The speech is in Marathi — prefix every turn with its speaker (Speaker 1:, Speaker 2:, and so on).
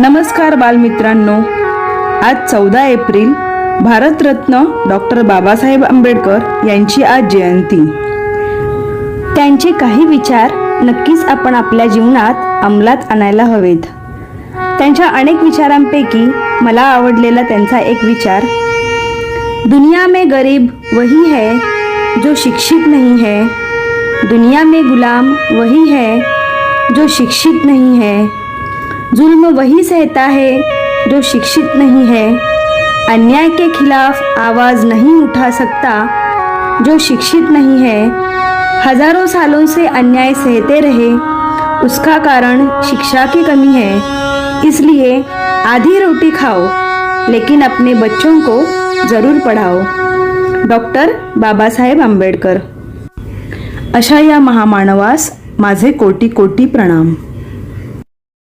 Speaker 1: नमस्कार बालमित्रांनो. आज चौदा एप्रिल भारतरत्न डॉक्टर बाबासाहेब आंबेडकर यांची आज जयंती.
Speaker 2: त्यांचे काही विचार नक्कीच आपण आपल्या जीवनात अंमलात आणायला हवेत. त्यांच्या अनेक विचारांपैकी मला आवडलेला त्यांचा एक विचार दुनिया में गरीब वही है जो शिक्षित नहीं है. दुनिया में गुलाम वही है जो शिक्षित नहीं है. जुल्म वही सहता है जो शिक्षित नहीं है। अन्याय के खिलाफ आवाज़ नहीं उठा सकता जो शिक्षित नहीं है। हजारों सालों से अन्याय सहते रहे उसका कारण शिक्षा की कमी है। इसलिए आधी रोटी खाओ लेकिन अपने बच्चों को ज़रूर पढ़ाओ। डॉक्टर बाबासाहेब आंबेडकर।
Speaker 1: अशा या महामानवास माझे कोटी कोटी प्रणाम।